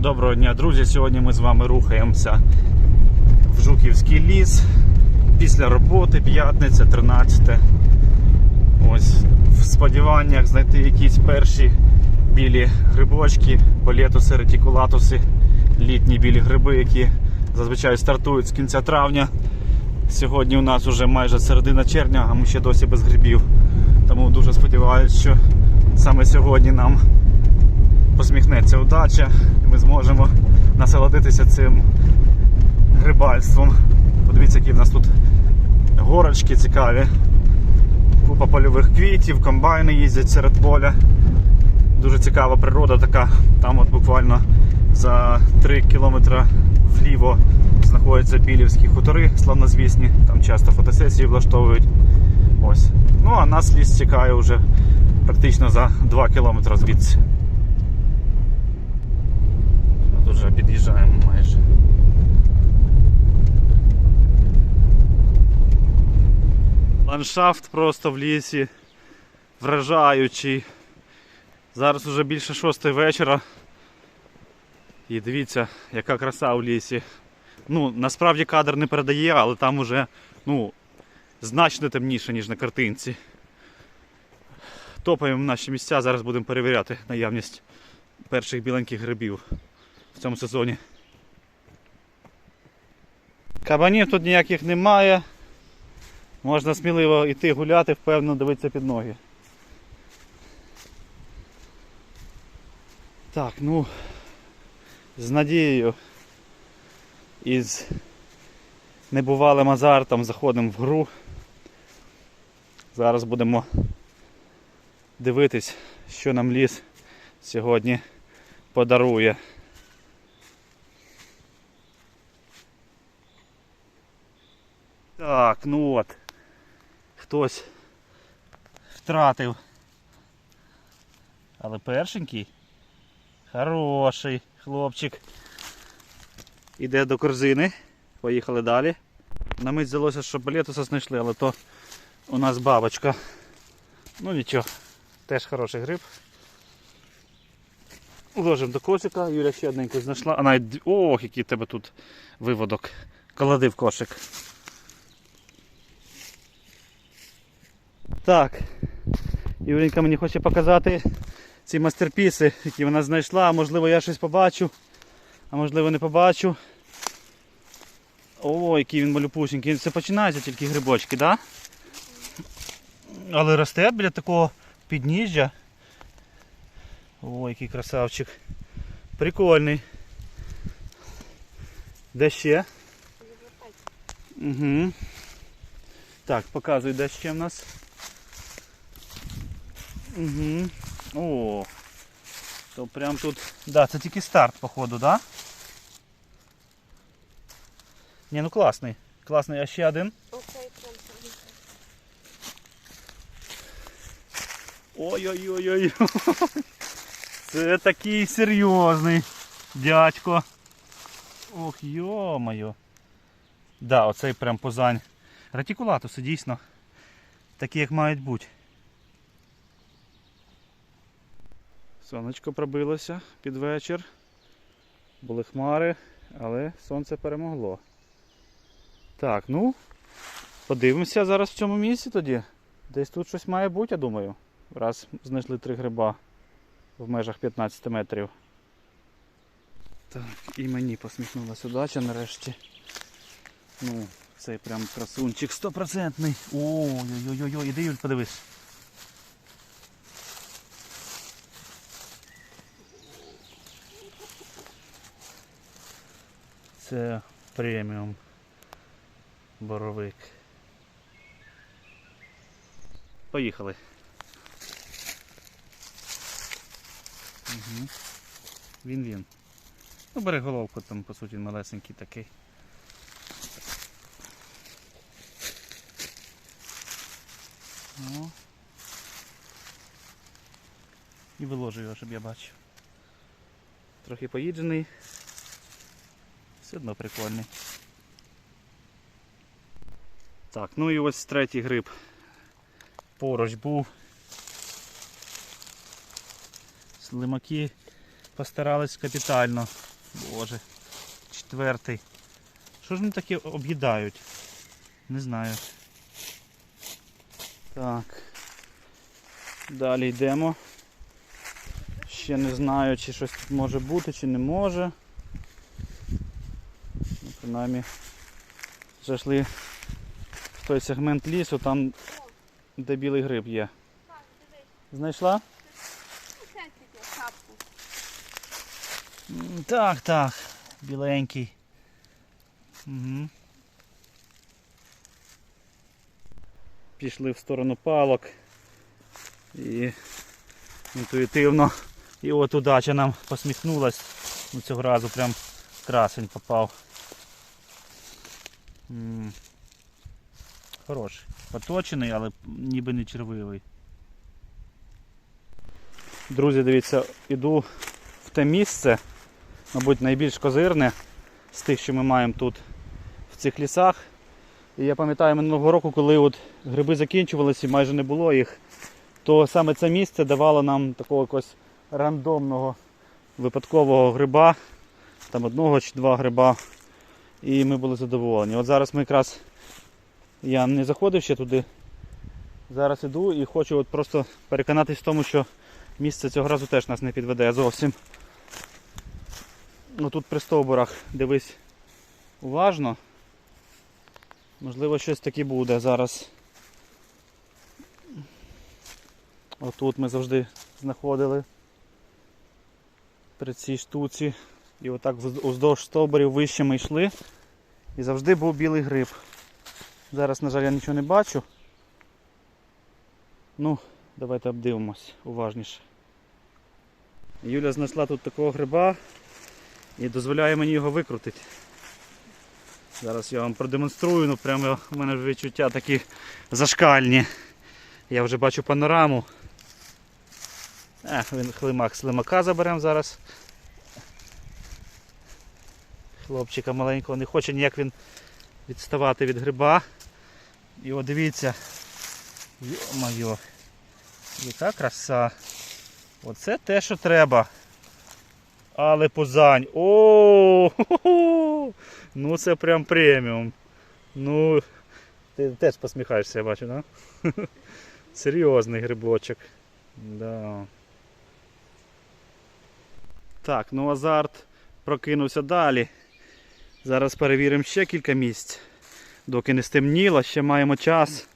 Доброго дня, друзі! Сьогодні ми з вами рухаємося в Жуківський ліс після роботи, п'ятниця, 13. Ось в сподіваннях знайти якісь перші білі грибочки, полетуси, ретикулатуси, літні білі гриби, які зазвичай стартують з кінця травня. Сьогодні у нас вже майже середина червня, а ми ще досі без грибів. Тому дуже сподіваюся, що саме сьогодні нам посміхнеться удача, і ми зможемо насолодитися цим грибальством. Подивіться, які в нас тут горочки цікаві. Купа польових квітів, комбайни їздять серед поля. Дуже цікава природа така. Там от буквально за 3 кілометри вліво знаходяться білівські хутори славнозвісні. Там часто фотосесії влаштовують. Ось. Ну а нас ліс чекає вже практично за 2 кілометри звідси. Тут вже під'їжджаємо майже. Ландшафт просто в лісі вражаючий. Зараз уже більше шостої вечора. І дивіться, яка краса в лісі. Ну, насправді кадр не передає, але там уже ну, значно темніше, ніж на картинці. Топаємо наші місця, зараз будемо перевіряти наявність перших біленьких грибів в цьому сезоні. Кабанів тут ніяких немає. Можна сміливо йти гуляти, впевнено дивитися під ноги. Так, ну з надією і з небувалим азартом заходимо в гру. Зараз будемо дивитись, що нам ліс сьогодні подарує. Так, ну от. Хтось втратив. Але першенький. Хороший хлопчик. Іде до корзини. Поїхали далі. На мить здалося, що балетуса знайшли, але то у нас бабочка. Ну нічого, теж хороший гриб. Ложимо до кошика, Юля ще одненьку знайшла. А навіть ох, який в тебе тут виводок. Клади в кошик. Так. Юленька мені хоче показати ці мастерпіси, які вона знайшла. Можливо, я щось побачу, а можливо не побачу. О, який він малюпусенький. Це починаються тільки грибочки, так? Да? Але росте біля такого підніжжя. О, який красавчик. Прикольний. Де ще? Угу. Так, показуй, де ще в нас. Угу. О. То прям тут. Да, це тільки старт, походу, да? Ні, ну класний. Класний, а ще один. Ой-ой-ой-ой. Це такий серйозний дядько. Ох, йо-моє. Да, оцей прям позань. Ретикулатуси дійсно. Такі як мають бути. Сонечко пробилося під вечір. Були хмари, але сонце перемогло. Так, ну, подивимося зараз в цьому місці тоді. Десь тут щось має бути, я думаю. Раз знайшли три гриба в межах 15 метрів. Так, і мені посміхнулася удача нарешті. Ну, цей прям красунчик стопроцентний. Ой-ой-ой, іди Юль, подивись. Це преміум боровик. Поїхали. Угу. Він він. Ну, бери головку, там по суті малесенький такий. О. І виложу його, щоб я бачив. Трохи поїджений. Все одно прикольний. Так, ну і ось третій гриб. Поруч був. Слимаки постарались капітально. Боже. Четвертий. Що ж вони такі об'їдають? Не знаю. Так. Далі йдемо. Ще не знаю, чи щось тут може бути, чи не може. Принаймні зайшли в той сегмент лісу, там де білий гриб є. Знайшла? Так, так. Біленький. Угу. Пішли в сторону палок. І інтуїтивно. І от удача нам посміхнулась. Ну, цього разу прям красень попав. Хороший. Поточений, але ніби не червивий. Друзі, дивіться, іду в те місце, мабуть, найбільш козирне з тих, що ми маємо тут в цих лісах. І я пам'ятаю минулого року, коли от гриби закінчувалися і майже не було їх, то саме це місце давало нам такого якогось рандомного випадкового гриба, там одного чи два гриба, і ми були задоволені. От зараз ми якраз я не заходив ще туди. Зараз іду і хочу от просто переконатись в тому, що місце цього разу теж нас не підведе зовсім. Ну тут при стовбурах дивись уважно. Можливо, щось таке буде зараз. Отут ми завжди знаходили при цій штуці. І отак уздовж стовбурів вище ми йшли. І завжди був білий гриб. Зараз, на жаль, я нічого не бачу. Ну, давайте обдивимось уважніше. Юля знайшла тут такого гриба і дозволяє мені його викрутити. Зараз я вам продемонструю, ну прямо в мене відчуття такі зашкальні. Я вже бачу панораму. Ех, він хлимак слимака заберемо зараз. Хлопчика маленького не хоче ніяк він відставати від гриба. І от дивіться. Йо-моє, яка краса. Оце те, що треба. Але позань. О! Ну це прям преміум. Ну, ти теж посміхаєшся, я бачу, да? Серйозний грибочок. Да. Так, ну азарт прокинувся далі. Зараз перевіримо ще кілька місць. Доки не стемніло, ще маємо час.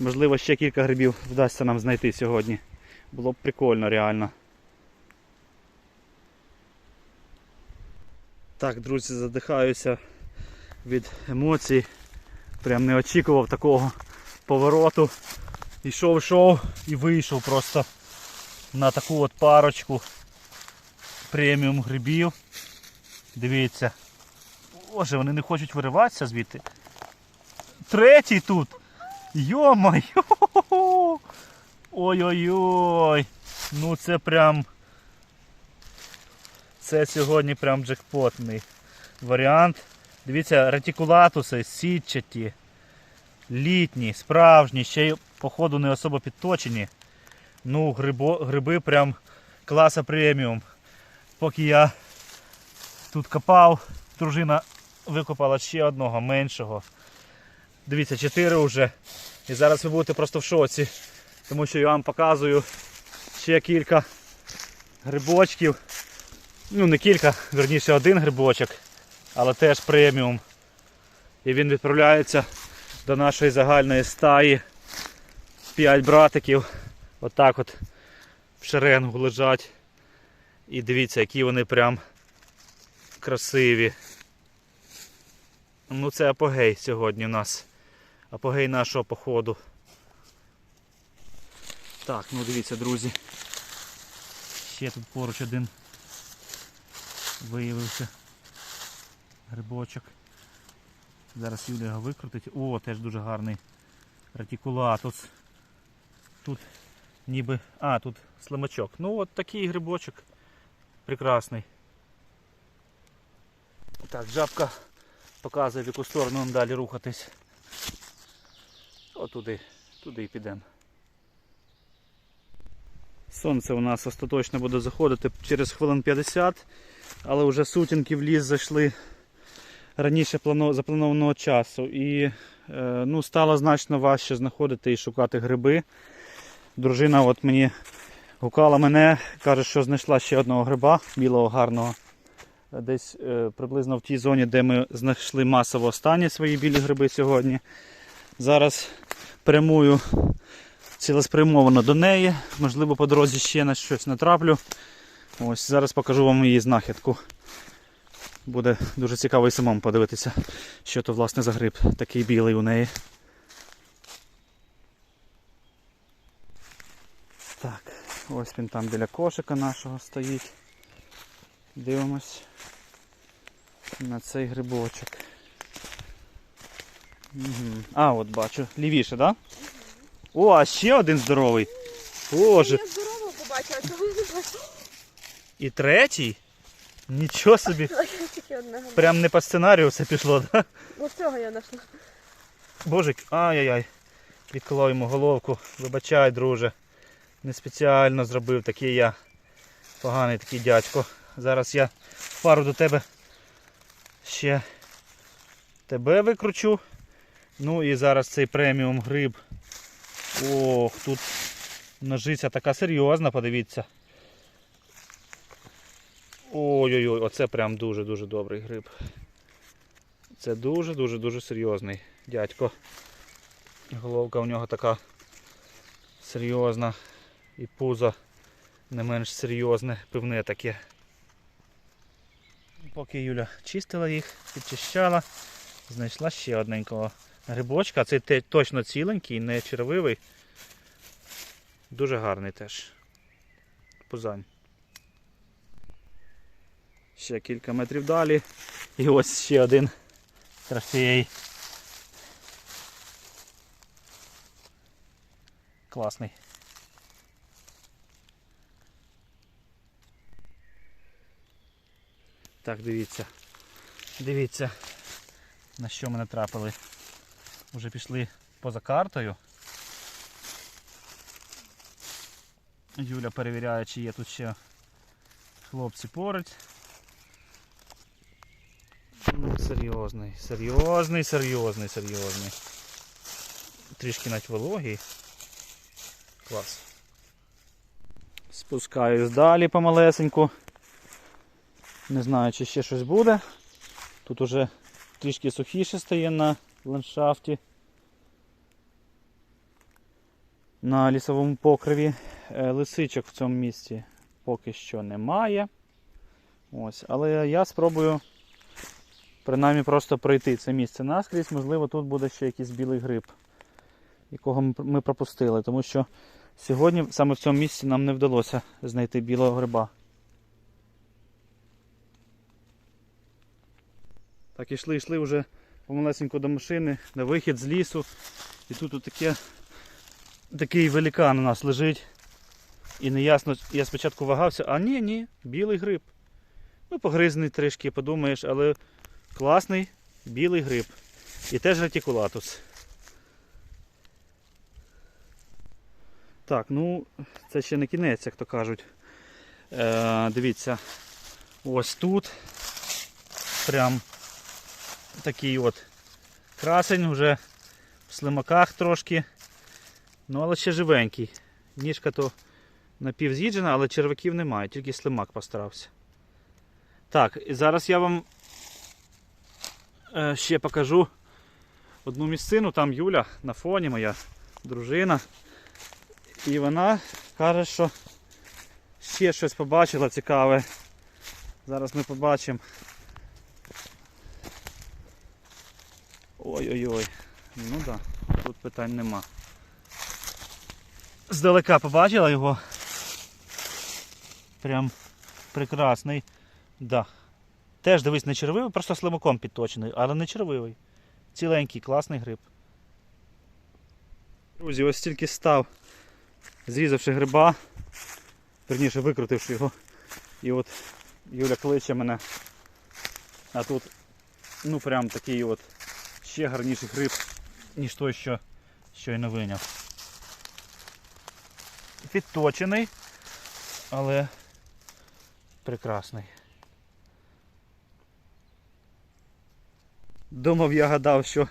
Можливо, ще кілька грибів вдасться нам знайти сьогодні. Було б прикольно реально. Так, друзі, задихаюся від емоцій. Прям не очікував такого повороту. Ішов, йшов і вийшов просто на таку от парочку преміум грибів. Дивіться. Боже, вони не хочуть вириватися звідти. Третій тут. Йо-моє! Ой-ой-ой! Ну це прям. Це сьогодні прям джекпотний варіант. Дивіться, ретикулатуси, сітчаті, літні, справжні, ще й походу не особо підточені. Ну, грибо, гриби прям класа преміум. Поки я тут копав, дружина викопала ще одного меншого. Дивіться, чотири вже. І зараз ви будете просто в шоці, тому що я вам показую ще кілька грибочків. Ну, не кілька, верніше один грибочок, але теж преміум. І він відправляється до нашої загальної стаї. П'ять братиків. Отак от в шеренгу лежать. І дивіться, які вони прям красиві. Ну це апогей сьогодні у нас. Апогей нашого походу. Так, ну дивіться, друзі. Ще тут поруч один виявився грибочок. Зараз Юля його викрутить. О, теж дуже гарний ретикулатус. Тут ніби... А, тут слимачок. Ну от такий грибочок прекрасний. Так, жабка показує в яку сторону нам далі рухатись. О, туди, туди і підемо. Сонце у нас остаточно буде заходити через хвилин 50, але вже сутінки в ліс зайшли раніше запланованого часу. І е, ну, стало значно важче знаходити і шукати гриби. Дружина от мені гукала мене, каже, що знайшла ще одного гриба, білого гарного. Десь е, приблизно в тій зоні, де ми знайшли масово останні свої білі гриби сьогодні. Зараз прямую цілеспрямовано до неї. Можливо, по дорозі ще на щось натраплю. Ось зараз покажу вам її знахідку. Буде дуже цікаво і самому подивитися, що то власне за гриб такий білий у неї. Так, ось він там біля кошика нашого стоїть. Дивимось на цей грибочок. Угу. А, от бачу. Лівіше, так? Да? О, а ще один здоровий. Боже. Я здорово побачила, а ви. І третій? Нічого собі. Прям не по сценарію все пішло, так? Да? Ось цього я знайшла. Божик, ай-яй-яй. Відклав йому головку. Вибачай, друже. Не спеціально зробив такий я. Поганий такий дядько. Зараз я пару до тебе ще тебе викручу. Ну і зараз цей преміум гриб. Ох, тут ножиця така серйозна, подивіться. Ой-ой-ой, оце прям дуже-дуже добрий гриб. Це дуже-дуже-дуже серйозний дядько. Головка у нього така серйозна. І пузо не менш серйозне, пивне таке. Поки Юля чистила їх, підчищала, знайшла ще одненького грибочка. Цей точно ціленький, не червивий. Дуже гарний теж. Пузань. Ще кілька метрів далі. І ось ще один трофей. Класний. Так, дивіться. Дивіться, на що ми натрапили. Уже пішли поза картою. Юля перевіряє, чи є тут ще хлопці поруч. Ну, серйозний, серйозний, серйозний, серйозний. Трішки навіть вологий. Клас. Спускаюсь далі помалесеньку. Не знаю, чи ще щось буде. Тут уже трішки сухіше стає на ландшафті. На лісовому покриві. Е, Лисичок в цьому місці поки що немає. Ось, але я спробую принаймні просто пройти це місце наскрізь. Можливо, тут буде ще якийсь білий гриб, якого ми- ми пропустили, тому що сьогодні саме в цьому місці нам не вдалося знайти білого гриба. Так, ішли, йшли вже помалесенько до машини, на вихід з лісу. І тут от таке, такий великан у нас лежить. І неясно, я спочатку вагався, а ні, ні, білий гриб. Ну, погризний трішки, подумаєш, але класний білий гриб. І теж ретикулатус. Так, ну, це ще не кінець, як то кажуть. Е, дивіться, ось тут прям такий от красень, вже в слимаках трошки. Ну, але ще живенький. Ніжка то напівз'їджена, але черваків немає, тільки слимак постарався. Так, і зараз я вам е, ще покажу одну місцину. Там Юля на фоні, моя дружина. І вона каже, що ще щось побачила цікаве. Зараз ми побачимо. Ой-ой-ой. Ну так, да, тут питань нема. Здалека побачила його. Прям прекрасний. Да. Теж дивись, не червивий, просто слимаком підточений, але не червивий. Ціленький, класний гриб. Друзі, ось тільки став, зрізавши гриба, верніше викрутивши його. І от Юля кличе мене. А тут ну прям такий от ще гарніший гриб, ніж той, що щойно виняв. Підточений, але прекрасний. Думав, я гадав, що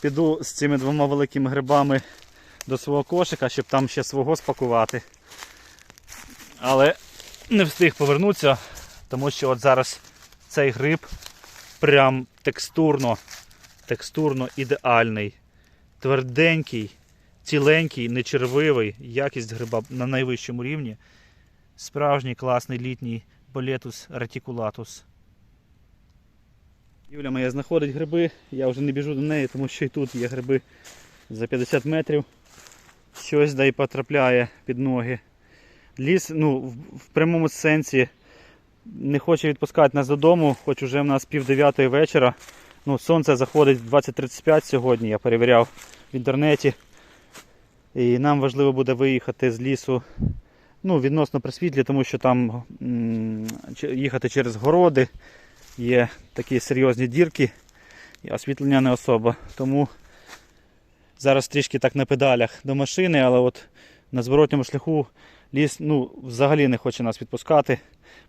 піду з цими двома великими грибами до свого кошика, щоб там ще свого спакувати. Але не встиг повернутися, тому що от зараз цей гриб прям текстурно, текстурно ідеальний, тверденький, ціленький, нечервивий, якість гриба на найвищому рівні. Справжній класний літній болетус ретикулатус. Юля моя знаходить гриби, я вже не біжу до неї, тому що і тут є гриби за 50 метрів. Щось да й потрапляє під ноги. Ліс, ну, в, прямому сенсі не хоче відпускати нас додому, хоч уже в нас пів дев'ятої вечора. Ну, сонце заходить в 20.35 сьогодні, я перевіряв в інтернеті. І нам важливо буде виїхати з лісу ну, відносно при світлі, тому що там їхати через городи, є такі серйозні дірки, і освітлення не особа. Тому зараз трішки так на педалях до машини, але от на зворотньому шляху ліс ну, взагалі не хоче нас відпускати,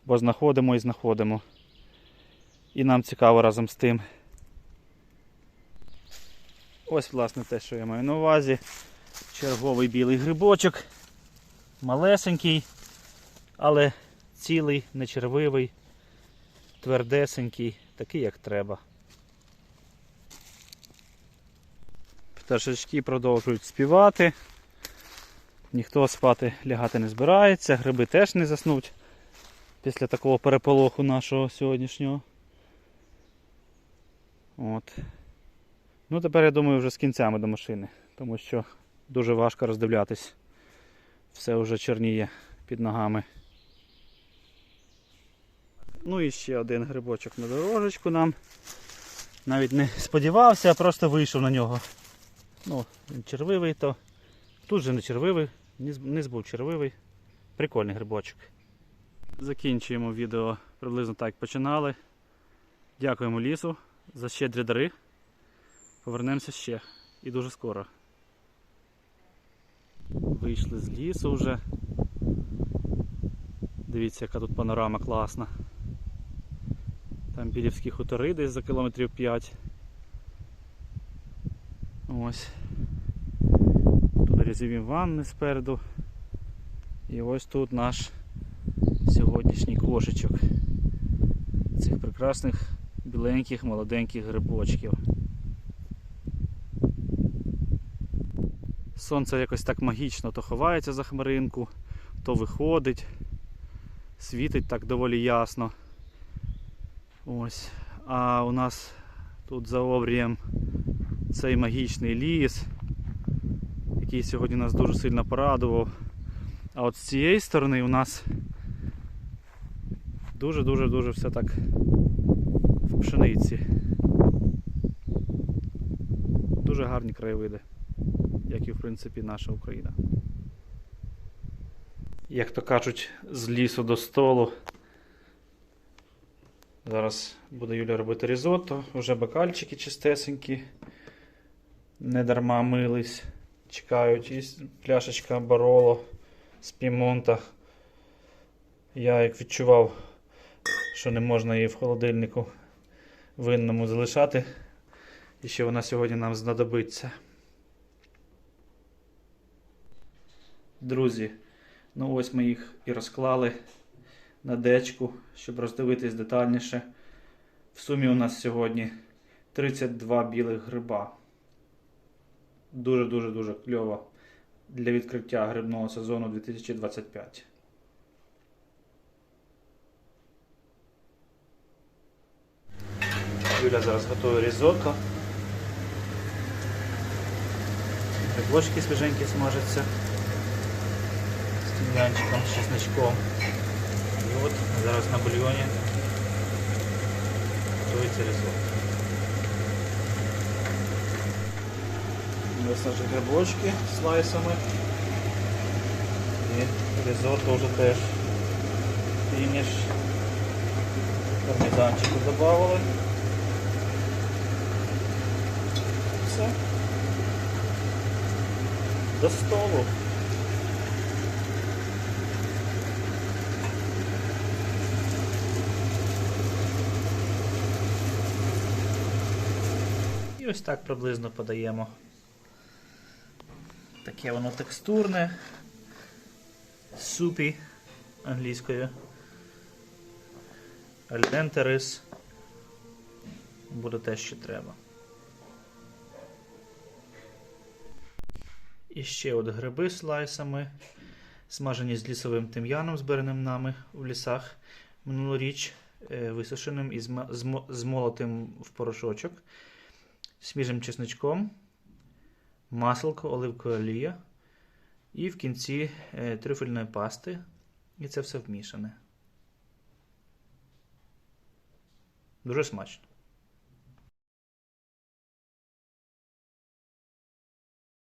бо знаходимо і знаходимо. І нам цікаво разом з тим. Ось, власне, те, що я маю на увазі. Черговий білий грибочок. Малесенький, але цілий, нечервивий, твердесенький, такий як треба. Пташечки продовжують співати. Ніхто спати лягати не збирається, гриби теж не заснуть після такого переполоху нашого сьогоднішнього. От. Ну тепер я думаю вже з кінцями до машини, тому що дуже важко роздивлятись. Все вже чорніє під ногами. Ну і ще один грибочок на дорожечку нам. Навіть не сподівався, а просто вийшов на нього. Ну, він червивий, то тут же не червивий, низ, був червивий. Прикольний грибочок. Закінчуємо відео приблизно так, як починали. Дякуємо лісу за щедрі дари. Повернемося ще і дуже скоро. Вийшли з лісу вже. Дивіться, яка тут панорама класна. Там білівські хутори десь за кілометрів 5. Ось. Тут різові ванни спереду. І ось тут наш сьогоднішній кошечок цих прекрасних біленьких молоденьких грибочків. Сонце якось так магічно то ховається за хмаринку, то виходить, світить так доволі ясно. Ось. А у нас тут за обрієм цей магічний ліс, який сьогодні нас дуже сильно порадував. А от з цієї сторони у нас дуже-дуже-дуже все так в пшениці. Дуже гарні краєвиди як і в принципі наша Україна. Як то кажуть, з лісу до столу. Зараз буде Юля робити різотто, вже бокальчики чистесенькі, не дарма мились, чекають і пляшечка бароло з пімонта. Я як відчував, що не можна її в холодильнику винному залишати, і що вона сьогодні нам знадобиться. Друзі, ну ось ми їх і розклали на дечку, щоб роздивитись детальніше. В сумі у нас сьогодні 32 білих гриба. Дуже-дуже дуже кльово для відкриття грибного сезону 2025. Юля зараз готує різотто. Грибочки свіженькі смажаться з тім'янчиком, з чесничком. І от зараз на бульйоні готується різотто. Ось наші грибочки слайсами. І різотто вже теж фініш. Пармезанчику додавали. Все. До столу. І ось так приблизно подаємо. Таке воно текстурне. Супі англійською. Альденте рис. Буде те, що треба. І ще от гриби слайсами, смажені з лісовим тим'яном, збереним нами в лісах минулоріч, е, висушеним і змолотим в порошочок, свіжим чесночком, маслко, оливкова олія. І в кінці е, трюфельної пасти. І це все вмішане. Дуже смачно.